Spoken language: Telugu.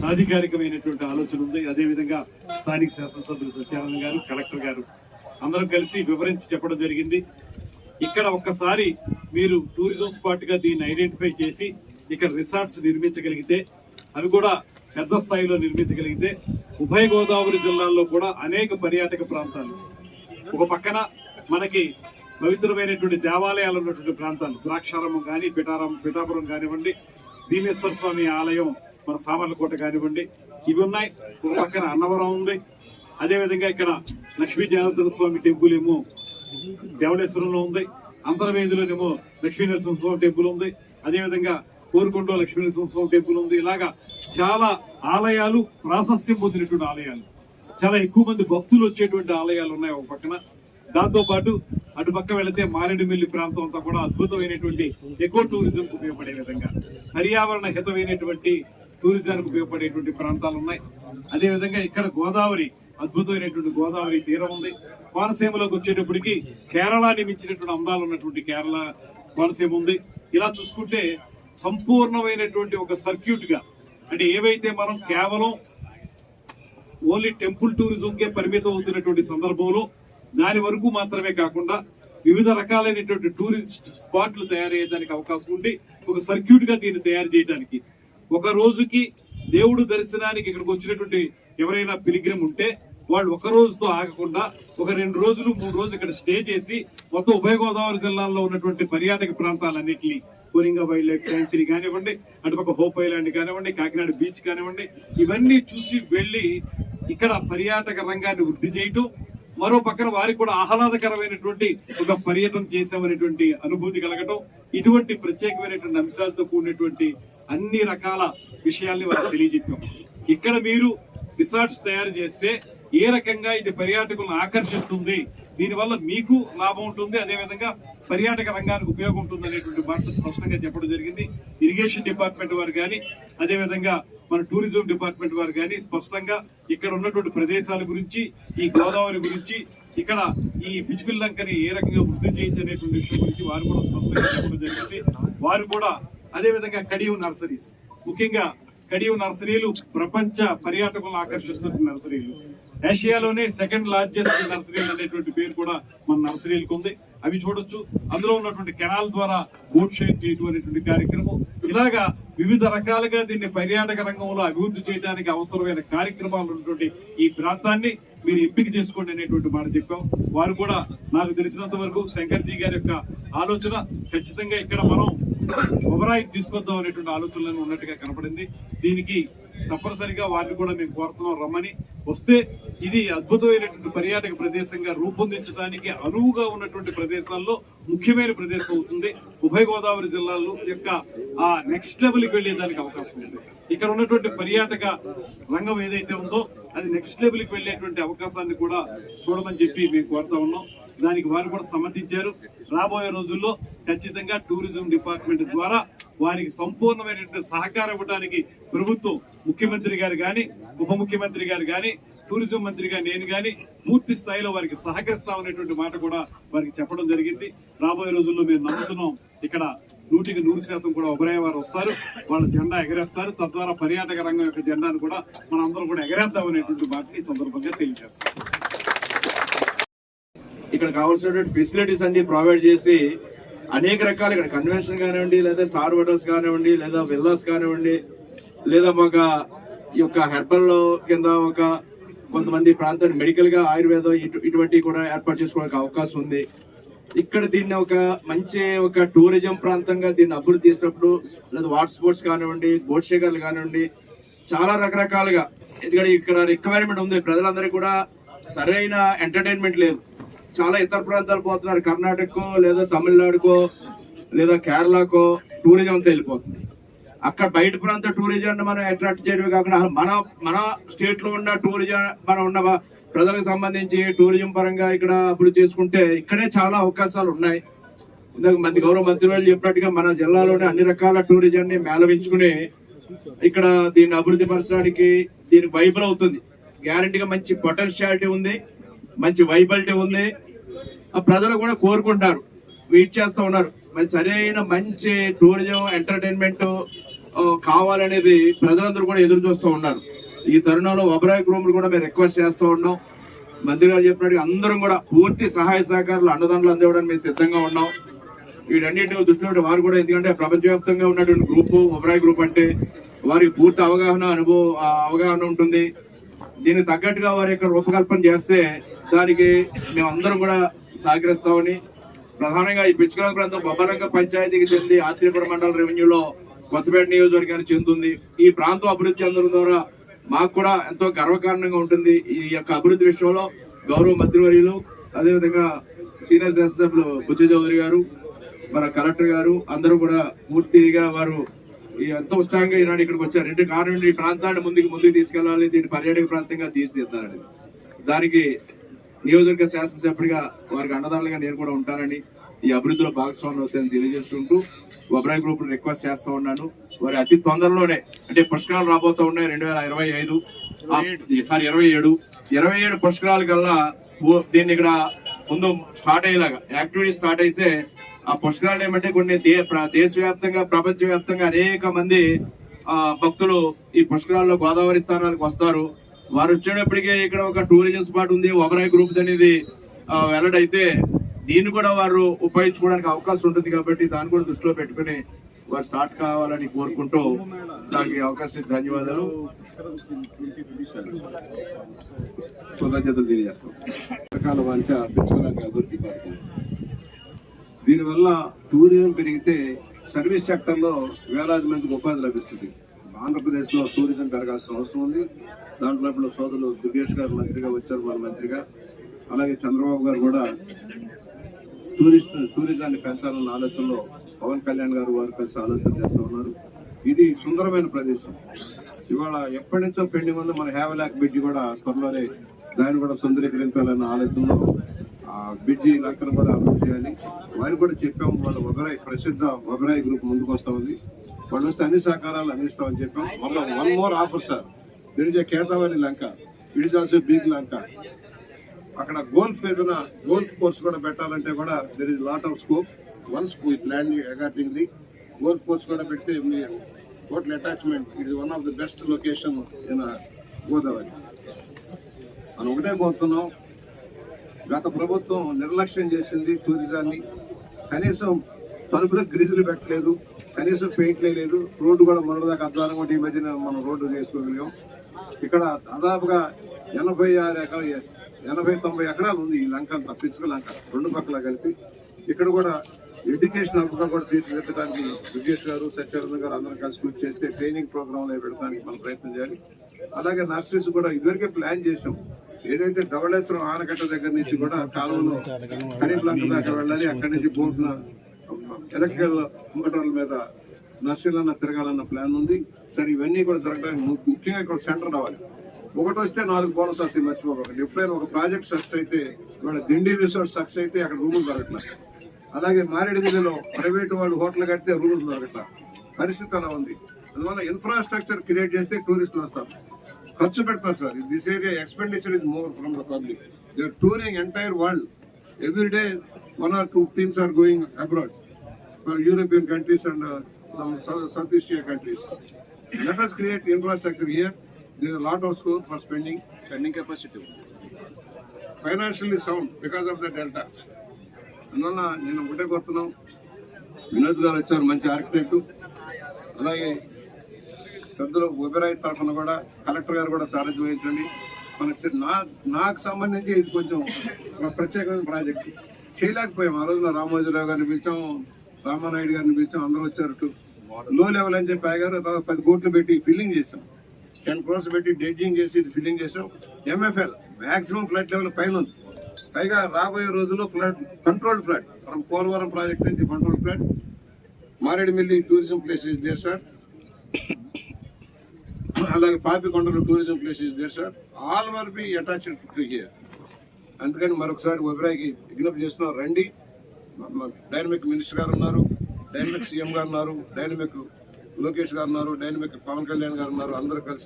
సాధికారికమైనటువంటి ఆలోచన ఉంది. అదేవిధంగా స్థానిక శాసనసభ్యులు సత్యానంద్ గారు కలెక్టర్ గారు అందరం కలిసి వివరించి చెప్పడం జరిగింది. ఇక్కడ ఒక్కసారి మీరు టూరిజం స్పాట్గా దీన్ని ఐడెంటిఫై చేసి ఇక్కడ రిసార్ట్స్ నిర్మించగలిగితే అవి కూడా పెద్ద స్థాయిలో నిర్మించగలిగితే ఉభయ గోదావరి జిల్లాల్లో కూడా అనేక పర్యాటక ప్రాంతాలు. ఒక పక్కన మనకి పవిత్రమైనటువంటి దేవాలయాలు ఉన్నటువంటి ప్రాంతాలు. ద్రాక్షారామం కానీ పిఠారం పిఠాపురం కానివ్వండి భీమేశ్వర స్వామి ఆలయం మన సామర్లకోట కానివ్వండి ఇవి ఉన్నాయి. ఒక పక్కన అన్నవరం ఉంది. అదేవిధంగా ఇక్కడ లక్ష్మీ జనార్దన స్వామి టెంపుల్ ఏమో దేవళేశ్వరంలో ఉంది. అంతర్వేదిలోనేమో లక్ష్మీ నరసింహస్వామి టెంపుల్ ఉంది. అదేవిధంగా కోరుకొండ లక్ష్మీ నరసింహస్వామి టెంపుల్ ఉంది. ఇలాగా చాలా ఆలయాలు ప్రాశస్త్యం పొందినటువంటి ఆలయాలు. చాలా ఎక్కువ మంది భక్తులు వచ్చేటువంటి ఆలయాలు ఉన్నాయి ఒక పక్కన. దాంతో పాటు అటు పక్క వెళితే మారేడుమిల్లి ప్రాంతం అంతా కూడా అద్భుతమైనటువంటి ఎకో టూరిజం ఉపయోగపడే విధంగా పర్యావరణ హితమైనటువంటి టూరిజానికి ఉపయోగపడేటువంటి ప్రాంతాలు ఉన్నాయి అదేవిధంగా ఇక్కడ గోదావరి అద్భుతమైనటువంటి గోదావరి తీరం ఉంది. కోనసీమలోకి వచ్చేటప్పటికి కేరళని మించినటువంటి అందాలు ఉన్నటువంటి కేరళ కోనసీమ ఉంది. ఇలా చూసుకుంటే సంపూర్ణమైనటువంటి ఒక సర్క్యూట్గా అంటే ఏవైతే మనం కేవలం ఓన్లీ టెంపుల్ టూరిజంకే పరిమితం అవుతున్నటువంటి సందర్భంలో దాని వరకు మాత్రమే కాకుండా వివిధ రకాలైనటువంటి టూరిస్ట్ స్పాట్లు తయారయ్యేదానికి అవకాశం ఉండి ఒక సర్క్యూట్గా దీన్ని తయారు చేయడానికి ఒక రోజుకి దేవుడు దర్శనానికి ఇక్కడికి వచ్చినటువంటి ఎవరైనా పిలిగ్రిమ్ ఉంటే వాళ్ళు ఒక రోజుతో ఆగకుండా ఒక రెండు రోజులు మూడు రోజులు ఇక్కడ స్టే చేసి మొత్తం ఉభయ గోదావరి జిల్లాల్లో ఉన్నటువంటి పర్యాటక ప్రాంతాలన్నింటినీ కోరింగ వైల్డ్ లైఫ్ సాంచురీ కానివ్వండి అటుపక్క హోప్ ఐలాండ్ కానివ్వండి కాకినాడ బీచ్ కానివ్వండి ఇవన్నీ చూసి వెళ్ళి ఇక్కడ పర్యాటక రంగాన్ని వృద్ధి చేయటం మరో పక్కన వారికి కూడా ఆహ్లాదకరమైనటువంటి ఒక పర్యటన చేసామనేటువంటి అనుభూతి కలగటం ఇటువంటి ప్రత్యేకమైనటువంటి అంశాలతో కూడినటువంటి అన్ని రకాల విషయాల్ని వారికి తెలియజెప్పాం. ఇక్కడ మీరు రిసార్ట్స్ తయారు చేస్తే ఏ రకంగా ఇది పర్యాటకులను ఆకర్షిస్తుంది దీనివల్ల మీకు లాభం ఉంటుంది అదేవిధంగా పర్యాటక రంగానికి ఉపయోగం ఉంటుంది అనేటువంటి మాట స్పష్టంగా చెప్పడం జరిగింది. ఇరిగేషన్ డిపార్ట్మెంట్ వారు కానీ అదేవిధంగా మన టూరిజం డిపార్ట్మెంట్ వారు కానీ స్పష్టంగా ఇక్కడ ఉన్నటువంటి ప్రదేశాల గురించి ఈ గోదావరి గురించి ఇక్కడ ఈ పిచుకుల ఏ రకంగా వృద్ధి చేయించనేటువంటి విషయం గురించి వారు కూడా స్పష్టంగా చెప్పడం జరిగింది. వారు కూడా అదేవిధంగా కడియం నర్సరీస్. ముఖ్యంగా కడియం నర్సరీలు ప్రపంచ పర్యాటకులను ఆకర్షిస్తున్న నర్సరీలు. ఏషియాలోనే సెకండ్ లార్జెస్ట్ నర్సరీలు అనేటువంటి పేరు కూడా మన నర్సరీలకు ఉంది. అవి చూడొచ్చు. అందులో ఉన్నటువంటి కెనాల్ ద్వారా బోట్ షేర్ చేయటం అనేటువంటి కార్యక్రమం. ఇలాగా వివిధ రకాలుగా దీన్ని పర్యాటక రంగంలో అభివృద్ధి చేయడానికి అవసరమైన కార్యక్రమాలు ఉన్నటువంటి ఈ ప్రాంతాన్ని మీరు ఎంపిక చేసుకోండి అనేటువంటి మాట చెప్పాం. వారు కూడా నాకు తెలిసినంత వరకు శంకర్జీ గారి యొక్క ఆలోచన ఖచ్చితంగా ఇక్కడ మనం ఒబరాయి తీసుకొద్దాం అనేటువంటి ఆలోచనలను ఉన్నట్టుగా కనపడింది. దీనికి తప్పనిసరిగా వారిని కూడా మేము కోరుతున్నాం. రమ్మని. వస్తే ఇది అద్భుతమైనటువంటి పర్యాటక ప్రదేశంగా రూపొందించడానికి అనువుగా ఉన్నటువంటి ప్రదేశాల్లో ముఖ్యమైన ప్రదేశం అవుతుంది. ఉభయ గోదావరి జిల్లాలో యొక్క ఆ నెక్స్ట్ లెవెల్కి వెళ్ళేదానికి అవకాశం ఉంది. ఇక్కడ ఉన్నటువంటి పర్యాటక రంగం ఏదైతే ఉందో అది నెక్స్ట్ లెవెల్కి వెళ్ళేటువంటి అవకాశాన్ని కూడా చూడమని చెప్పి మేము కోరుతా ఉన్నాం. దానికి వారు కూడా సమ్మతించారు. రాబోయే రోజుల్లో ఖచ్చితంగా టూరిజం డిపార్ట్మెంట్ ద్వారా వారికి సంపూర్ణమైనటువంటి సహకారం ఇవ్వడానికి ప్రభుత్వం ముఖ్యమంత్రి గారు కానీ ఉప ముఖ్యమంత్రి గారు కానీ టూరిజం మంత్రిగా నేను కానీ పూర్తి స్థాయిలో వారికి సహకరిస్తామనేటువంటి మాట కూడా వారికి చెప్పడం జరిగింది. రాబోయే రోజుల్లో మేము నమ్ముతున్నాం ఇక్కడ నూటికి నూరు శాతం కూడా ఉభయ వారు వస్తారు. వాళ్ళ జెండా ఎగరేస్తారు. తద్వారా పర్యాటక రంగం యొక్క జెండాను కూడా మనం అందరం కూడా ఎగరేద్దామనేటువంటి మాటని ఈ సందర్భంగా తెలియజేస్తాం. ఇక్కడ కావాల్సినటువంటి ఫెసిలిటీస్ అన్ని ప్రొవైడ్ చేసి అనేక రకాల ఇక్కడ కన్వెన్షన్ కానివ్వండి లేదా స్టార్ హోటల్స్ కానివ్వండి లేదా విల్లాస్ కానివ్వండి లేదా ఒక ఈ యొక్క హెర్బల్ కింద ఒక కొంతమంది ప్రాంతాన్ని మెడికల్గా ఆయుర్వేదం ఇటు ఇటువంటివి కూడా ఏర్పాటు చేసుకోవడానికి అవకాశం ఉంది. ఇక్కడ దీన్ని ఒక మంచి ఒక టూరిజం ప్రాంతంగా దీన్ని అభివృద్ధి చేసినప్పుడు లేదా వాటర్ స్పోర్ట్స్ కానివ్వండి బోట్ షేకర్లు కానివ్వండి చాలా రకరకాలుగా. ఎందుకంటే ఇక్కడ రిక్వైర్మెంట్ ఉంది. ప్రజలందరికీ కూడా సరైన ఎంటర్టైన్మెంట్ లేదు. చాలా ఇతర ప్రాంతాలు పోతున్నారు. కర్ణాటకకో లేదా తమిళనాడుకో లేదా కేరళకో టూరిజం అంతా వెళ్ళిపోతుంది. అక్కడ బయట ప్రాంత టూరిజం మనం అట్రాక్ట్ చేయడమే కాకుండా మన మన స్టేట్లో ఉన్న టూరిజం మనం ఉన్న ప్రజలకు సంబంధించి టూరిజం పరంగా ఇక్కడ అభివృద్ధి చేసుకుంటే ఇక్కడే చాలా అవకాశాలు ఉన్నాయి. ఇందాక మంది గౌరవ మంత్రి వాళ్ళు చెప్పినట్టుగా మన జిల్లాలోనే అన్ని రకాల టూరిజంని మేళవించుకుని ఇక్కడ దీన్ని అభివృద్ధి పరచడానికి దీనికి వైబుల్ అవుతుంది. గ్యారంటీగా మంచి పొటెన్షియాలిటీ ఉంది మంచి వైబిలిటీ ఉంది. ఆ ప్రజలు కూడా కోరుకుంటారు వెయిట్ చేస్తూ ఉన్నారు. మరి సరైన మంచి టూరిజం ఎంటర్టైన్మెంట్ కావాలనేది ప్రజలందరూ కూడా ఎదురు చూస్తూ ఉన్నారు. ఈ తరుణంలో ఒబరాయ్ గ్రూపులు కూడా మేము రిక్వెస్ట్ చేస్తూ ఉన్నాం. మంత్రి గారు చెప్పినట్టు అందరం కూడా పూర్తి సహాయ సహకారాలు అండదండలు అందివ్వడానికి మేము సిద్ధంగా ఉన్నాం. వీటన్నిటిని దృష్టిలో వారు కూడా ఎందుకంటే ప్రపంచవ్యాప్తంగా ఉన్నటువంటి గ్రూపు ఒబరాయ్ గ్రూప్ అంటే వారికి పూర్తి అవగాహన అనుభవం అవగాహన ఉంటుంది. దీనికి తగ్గట్టుగా వారి యొక్క రూపకల్పన చేస్తే దానికి మేమందరం కూడా సహకరిస్తామని ప్రధానంగా ఈ పిచ్చుకల ప్రాంతం బొబ్బరంగ పంచాయతీకి చెంది ఆత్రేపుర మండల రెవెన్యూలో కొత్తపేట నియోజకవర్గానికి చెందుతుంది. ఈ ప్రాంతం అభివృద్ధి చెందడం ద్వారా మాకు కూడా ఎంతో గర్వకారణంగా ఉంటుంది. ఈ యొక్క అభివృద్ధి విషయంలో గౌరవ మంత్రివర్యులు అదేవిధంగా సీనియర్ శాసనసభ్యులు బుచ్చ చౌదరి గారు మన కలెక్టర్ గారు అందరూ కూడా పూర్తిగా వారు ఈ ఎంతో ఉత్సాహంగా ఈనాడు ఇక్కడికి వచ్చారు. రెండు కారణం ఈ ప్రాంతాన్ని ముందుకు ముందుకు తీసుకెళ్ళాలి దీన్ని పర్యాటక ప్రాంతంగా తీర్చిదిద్దాలని. దానికి నియోజకవర్గ శాసనసభ్యుడిగా వారికి అండదండలుగా నేను కూడా ఉంటానని ఈ అభివృద్ధిలో భాగస్వామ్యం అవుతాయని తెలియజేస్తుంటూ ఒబ్రాయ్ గ్రూప్ రిక్వెస్ట్ చేస్తూ ఉన్నాను. వారి అతి తొందరలోనే అంటే పుష్కరాలు రాబోతూ ఉన్నాయి రెండు వేల ఇరవై ఐదు. సారి ఇరవై ఏడు. ఇరవై ఏడు పుష్కరాల కల్లా దీన్ని ఇక్కడ ముందు స్టార్ట్ అయ్యేలాగా యాక్టివిటీ స్టార్ట్ అయితే ఆ పుష్కరాలు ఏమంటే కొన్ని దే దేశవ్యాప్తంగా ప్రపంచవ్యాప్తంగా అనేక మంది భక్తులు ఈ పుష్కరాల్లో గోదావరి స్థానాలకు వస్తారు. వారు వచ్చేటప్పటికే ఇక్కడ ఒక టూరిజం స్పాట్ ఉంది ఒబరాయ్ గ్రూప్ అనేది ఆ, వెల్లడైతే దీన్ని కూడా వారు ఉపయోగించుకోవడానికి అవకాశం ఉంటుంది కాబట్టి దాన్ని కూడా దృష్టిలో పెట్టుకుని వారు స్టార్ట్ కావాలని కోరుకుంటూ దానికి అవకాశం ధన్యవాదాలు. కృతజ్ఞతలు తెలియజేస్తాం. రకాల వాంఛ అభివృద్ధి పథకం దీనివల్ల టూరిజం పెరిగితే సర్వీస్ సెక్టర్లో వేలాది మందికి ఉపాధి లభిస్తుంది. ఆంధ్రప్రదేశ్లో టూరిజం పెరగాల్సిన అవసరం ఉంది. దాంట్లో ఇప్పుడు సోదరులు దుర్గేష్ గారు మంత్రిగా వచ్చారు మన మంత్రిగా. అలాగే చంద్రబాబు గారు కూడా టూరిస్ట్ టూరిజాన్ని పెంచాలన్న ఆలోచనలో పవన్ కళ్యాణ్ గారు వారు కలిసి ఆలోచన చేస్తూ ఉన్నారు. ఇది సుందరమైన ప్రదేశం. ఇవాళ ఎప్పటి నుంచో పెండింగ్ ఉంది. మన హ్యావలాక్ బ్రిడ్జి కూడా త్వరలోనే దాన్ని కూడా సుందరీకరించాలన్న ఆలోచనలో ఆ బ్రిడ్జి లంకను కూడా అభివృద్ధి చేయాలి. వారికి కూడా చెప్పాము వాళ్ళ ఒబరాయ్ ప్రసిద్ధ ఒబరాయ్ గ్రూప్ ముందుకు వస్తా ఉంది. వాళ్ళు వస్తే అన్ని సహకారాలు అందిస్తామని చెప్పాం. మళ్ళీ one more offer sir there is Ketavani Lanka it is also big Lanka. అక్కడ గోల్ఫ్ ఏదైనా గోల్ఫ్ కోర్స్ కూడా పెట్టాలంటే కూడా there is lot of scope once we plan accordingly golf course కూడా పెడితే మీరు total attachment it is one of the best location in Godavari. మనం ఒకటే కోరుతున్నాం గత ప్రభుత్వం నిర్లక్ష్యం చేసింది టూరిజాన్ని కనీసం తలుపులకు గ్రీజులు పెట్టలేదు కనీసం పెయింట్ లేదు రోడ్డు కూడా మొన్నటిదాకా అద్వారం కూడా ఈ మధ్యన మనం రోడ్డు చేసుకోగలిగాం ఇక్కడ దాదాపుగా ఎనభై ఆరు ఎకరాలు ఎనభై తొంభై ఎకరాలు ఉంది ఈ లంక తప్పించుకుని లంక. రెండు పక్కల కలిపి ఇక్కడ కూడా ఎడ్యుకేషన్ హబ్గా కూడా తీర్చిదిద్దడానికి దుర్గేష్ గారు సత్యానంద గారు అందరం కలిసి కృషి చేస్తే ట్రైనింగ్ ప్రోగ్రాంలు పెట్టడానికి మనం ప్రయత్నం చేయాలి. అలాగే నర్సరీస్ కూడా ఇదివరకే ప్లాన్ చేసాం ఏదైతే ధవళేశ్వరం ఆనకట్ట దగ్గర నుంచి కూడా కాలువలో కడీప్ లంక దాకా వెళ్ళాలి అక్కడి నుంచి బోట్న ఎలక్ట్రికల్ మోటార్ల మీద నర్సరీలన్న తిరగాలన్న ప్లాన్ ఉంది. సరే ఇవన్నీ కూడా జరగడానికి ముఖ్యంగా ఇక్కడ సెంటర్ రావాలి. ఒకటి వస్తే నాలుగు బోనస్ వస్తాయి మర్చిపోకండి ఎప్పుడైనా ఒక ప్రాజెక్ట్ సక్సెస్ అయితే ఇవాళ దిండి రిసార్ట్ సక్సెస్ అయితే అక్కడ రూములు దొరకట్లేదు. అలాగే మారేడుమిల్లిలో ప్రైవేట్ వాళ్ళు హోటల్ కడితే రూములు దొరకట్లేదు. పరిస్థితి అలా ఉంది. అందువల్ల ఇన్ఫ్రాస్ట్రక్చర్ క్రియేట్ చేస్తే టూరిస్టులు వస్తారు. ఖర్చు పెడతారు sir. This area expenditure is more from the public you are touring entire world every day one or two teams are going abroad European countries and and uh, countries let us create infrastructure here us create infrastructure here. There is a lot of scope for spending, spending capacity. Financially sound because of the delta. అందువల్ల నేను ఒకటే కోరుతున్నాం. వినోద్ గారు వచ్చారు మంచి ఆర్కిటెక్ట్ అలాగే పెద్దలు ఉబెరాయ్ తరఫున కూడా కలెక్టర్ గారు కూడా సారథ్యం వహించండి. మన నా నాకు సంబంధించి ఇది కొంచెం ప్రత్యేకమైన ప్రాజెక్ట్. చేయలేకపోయాం. ఆ రోజున రామోజీరావు గారిని పిలిచాం రామానాయుడు గారిని పిలిచాం అందరూ వచ్చారు. లో లెవెల్ అని చెప్పి ఆగారు. తర్వాత పది కోట్లు పెట్టి ఫిల్లింగ్ చేసాం టెన్ క్రోర్స్ పెట్టి డెడ్జింగ్ చేసి ఇది ఫిల్లింగ్ చేసాం ఎంఎఫ్ఎల్ మాక్సిమం ఫ్లడ్ లెవెల్ పైన ఉంది. పైగా రాబోయే రోజుల్లో flood controlled flood from Polavaram project నుంచి control flood Maredumilli tourism place is there sir అలాగే Papikondalu tourism place is there sir all were be attached to here అందుకని మరొకసారి ఒబరాయికి విజ్ఞప్తి చేస్తున్నాం. రండి. డైనమిక్ మినిస్టర్ గారు ఉన్నారు డైనమిక్ సీఎం గారు ఉన్నారు డైనమిక్ లోకేష్ గారు ఉన్నారు డైనమిక్ పవన్ కళ్యాణ్ గారు ఉన్నారు అందరూ కలిసి